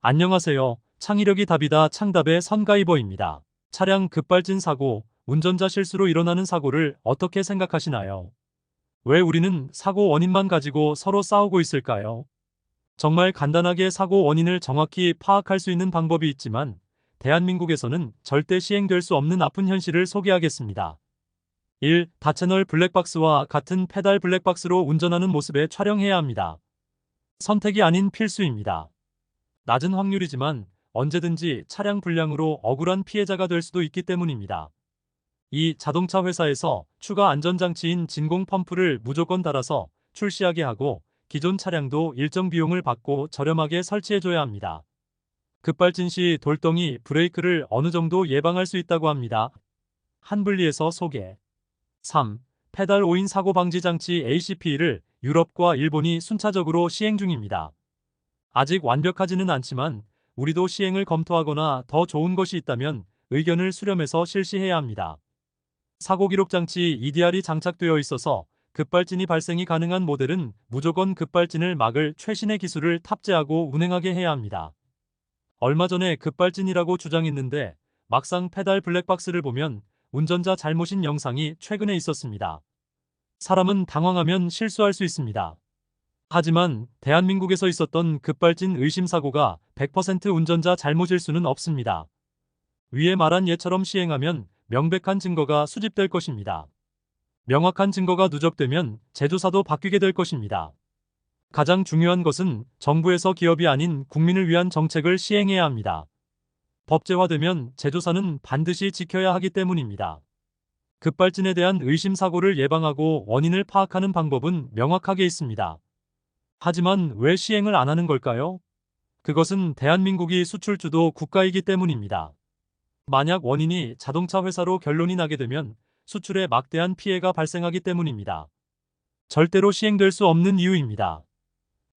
안녕하세요. 창의력이 답이다 창답의 선가이버입니다. 차량 급발진 사고, 운전자 실수로 일어나는 사고를 어떻게 생각하시나요? 왜 우리는 사고 원인만 가지고 서로 싸우고 있을까요? 정말 간단하게 사고 원인을 정확히 파악할 수 있는 방법이 있지만 대한민국에서는 절대 시행될 수 없는 아픈 현실을 소개하겠습니다. 1. 다채널 블랙박스와 같은 페달 블랙박스로 운전하는 모습에 촬영해야 합니다. 선택이 아닌 필수입니다. 낮은 확률이지만 언제든지 차량 불량으로 억울한 피해자가 될 수도 있기 때문입니다. 이 자동차 회사에서 추가 안전장치인 진공 펌프를 무조건 달아서 출시하게 하고 기존 차량도 일정 비용을 받고 저렴하게 설치해줘야 합니다. 급발진 시 돌덩이 브레이크를 어느 정도 예방할 수 있다고 합니다. 한분리에서 소개. 3. 페달 오인 사고 방지 장치 ACP를 유럽과 일본이 순차적으로 시행 중입니다. 아직 완벽하지는 않지만 우리도 시행을 검토하거나 더 좋은 것이 있다면 의견을 수렴해서 실시해야 합니다. 사고 기록 장치 EDR이 장착되어 있어서 급발진이 발생이 가능한 모델은 무조건 급발진을 막을 최신의 기술을 탑재하고 운행하게 해야 합니다. 얼마 전에 급발진이라고 주장했는데 막상 페달 블랙박스를 보면 운전자 잘못인 영상이 최근에 있었습니다. 사람은 당황하면 실수할 수 있습니다. 하지만 대한민국에서 있었던 급발진 의심 사고가 100% 운전자 잘못일 수는 없습니다. 위에 말한 예처럼 시행하면 명백한 증거가 수집될 것입니다. 명확한 증거가 누적되면 제조사도 바뀌게 될 것입니다. 가장 중요한 것은 정부에서 기업이 아닌 국민을 위한 정책을 시행해야 합니다. 법제화되면 제조사는 반드시 지켜야 하기 때문입니다. 급발진에 대한 의심 사고를 예방하고 원인을 파악하는 방법은 명확하게 있습니다. 하지만 왜 시행을 안 하는 걸까요? 그것은 대한민국이 수출주도 국가이기 때문입니다. 만약 원인이 자동차 회사로 결론이 나게 되면 수출에 막대한 피해가 발생하기 때문입니다. 절대로 시행될 수 없는 이유입니다.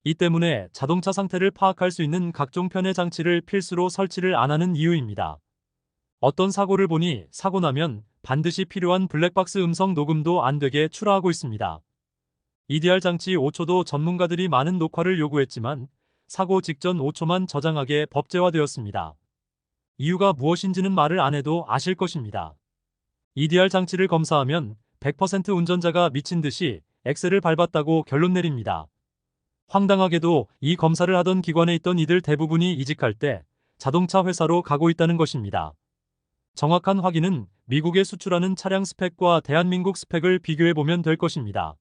이 때문에 자동차 상태를 파악할 수 있는 각종 편의 장치를 필수로 설치를 안 하는 이유입니다. 어떤 사고를 보니 사고 나면 반드시 필요한 블랙박스 음성 녹음도 안 되게 출하하고 있습니다. EDR 장치 5초도 전문가들이 많은 녹화를 요구했지만 사고 직전 5초만 저장하게 법제화되었습니다. 이유가 무엇인지는 말을 안 해도 아실 것입니다. EDR 장치를 검사하면 100% 운전자가 미친 듯이 엑셀을 밟았다고 결론 내립니다. 황당하게도 이 검사를 하던 기관에 있던 이들 대부분이 이직할 때 자동차 회사로 가고 있다는 것입니다. 정확한 확인은 미국에 수출하는 차량 스펙과 대한민국 스펙을 비교해 보면 될 것입니다.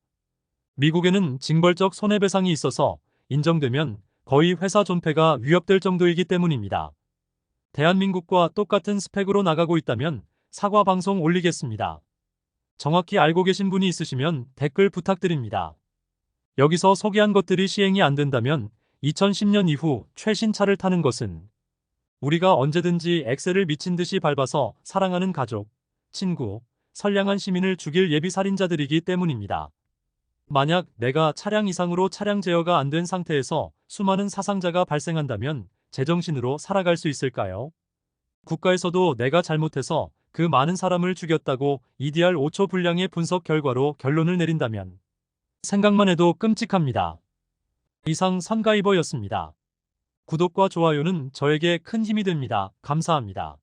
미국에는 징벌적 손해배상이 있어서 인정되면 거의 회사 존폐가 위협될 정도이기 때문입니다. 대한민국과 똑같은 스펙으로 나가고 있다면 사과 방송 올리겠습니다. 정확히 알고 계신 분이 있으시면 댓글 부탁드립니다. 여기서 소개한 것들이 시행이 안 된다면 2010년 이후 최신 차를 타는 것은 우리가 언제든지 엑셀을 미친 듯이 밟아서 사랑하는 가족, 친구, 선량한 시민을 죽일 예비 살인자들이기 때문입니다. 만약 내가 차량 이상으로 차량 제어가 안 된 상태에서 수많은 사상자가 발생한다면 제정신으로 살아갈 수 있을까요? 국가에서도 내가 잘못해서 그 많은 사람을 죽였다고 EDR 5초 분량의 분석 결과로 결론을 내린다면 생각만 해도 끔찍합니다. 이상 선가이버였습니다. 구독과 좋아요는 저에게 큰 힘이 됩니다. 감사합니다.